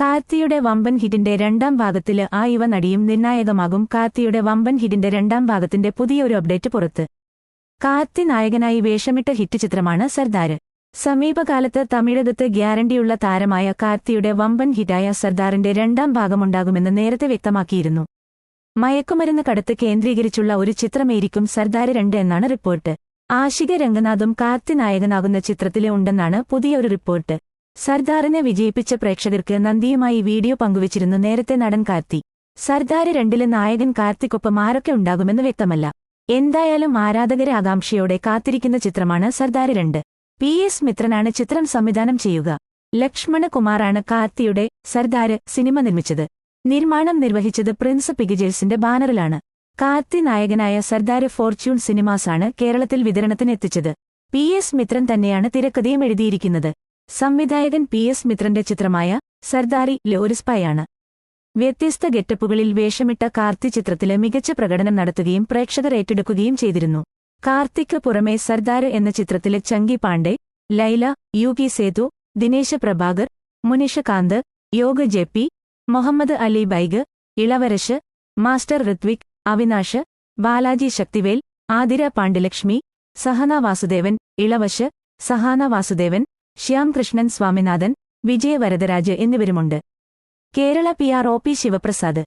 കാർത്തിയുടെ വമ്പൻ ഹിറ്റിന്റെ രണ്ടാം ഭാഗത്തിൽ ആ യുവ നടിയും നിർണായകമാകും കാർത്തിയുടെ വമ്പൻ ഹിറ്റിന്റെ രണ്ടാം ഭാഗത്തിന്റെ പുതിയൊരു അപ്ഡേറ്റ് പുറത്ത്. കാർത്തി നായകനായി വേഷമിട്ട ഹിറ്റ് ചിത്രമാണ് സർദാര്. സമീപകാലത്ത് തമിഴകത്ത് ഗ്യാരണ്ടിയുള്ള താരമായ കാർത്തിയുടെ വമ്പൻ ഹിറ്റായ സർദാറിന്റെ രണ്ടാം ഭാഗമുണ്ടാകുമെന്ന് നേരത്തെ വ്യക്തമാക്കിയിരുന്നു. മയക്കുമരുന്ന് കടത്ത് കേന്ദ്രീകരിച്ചുള്ള ഒരു ചിത്രമേരിക്കും സർദാർ രണ്ട് എന്നാണ് റിപ്പോർട്ട്. ആശിക രംഗനാഥും കാർത്തി നായകനാകുന്ന ചിത്രത്തിലെ ഉണ്ടെന്നാണ് പുതിയൊരു റിപ്പോർട്ട്. സർദാറിനെ വിജയിപ്പിച്ച പ്രേക്ഷകർക്ക് നന്ദിയുമായി വീഡിയോ പങ്കുവച്ചിരുന്നു നേരത്തെ നടൻ കാർത്തി. സർദാര് രണ്ടിലെ നായകൻ കാർത്തിക്കൊപ്പം ആരൊക്കെ ഉണ്ടാകുമെന്ന് വ്യക്തമല്ല. എന്തായാലും ആരാധകരെ ആകാംക്ഷയോടെ കാത്തിരിക്കുന്ന ചിത്രമാണ് സർദാര് രണ്ട്. പി എസ് മിത്രനാണ് ചിത്രം സംവിധാനം ചെയ്യുക. ലക്ഷ്മണകുമാറാണ് കാർത്തിയുടെ സർദാര് സിനിമ നിർമ്മിച്ചത്. നിർമ്മാണം നിർവഹിച്ചത് പ്രിൻസ് പിഗിജേഴ്സിന്റെ ബാനറിലാണ്. കാർത്തി നായകനായ സർദാര് ഫോർച്യൂൺ സിനിമാസാണ് കേരളത്തിൽ വിതരണത്തിന് എത്തിച്ചത്. പി എസ് മിത്രൻ തന്നെയാണ് തിരക്കഥയും എഴുതിയിരിക്കുന്നത്. സംവിധായകൻ പി എസ് മിത്രന്റെ ചിത്രമായ സർദാരി ലോരിസ്പായാണ് വ്യത്യസ്ത ഗെറ്റപ്പുകളിൽ വേഷമിട്ട കാർത്തി ചിത്രത്തിലെ മികച്ച പ്രകടനം നടത്തുകയും പ്രേക്ഷകർ ഏറ്റെടുക്കുകയും ചെയ്തിരുന്നു. കാർത്തിക്ക് പുറമെ സർദാര് എന്ന ചിത്രത്തിലെ Chunky Pandey Laila U P Sethu Dinesh Prabhakar Munishkanth Yog P Mohammed Ali Baig Ilavarasu master Ritvik Avinash Balaji Sakthivel Athira Pandyalakshmi Sahana Vasudevan Ilavarasu Sahana Vasudevan Shyam Krishnan Swaminathan Vijaya Varadaraj എന്നിവരുമുണ്ട്. Kerala P R O P Sivaprasad.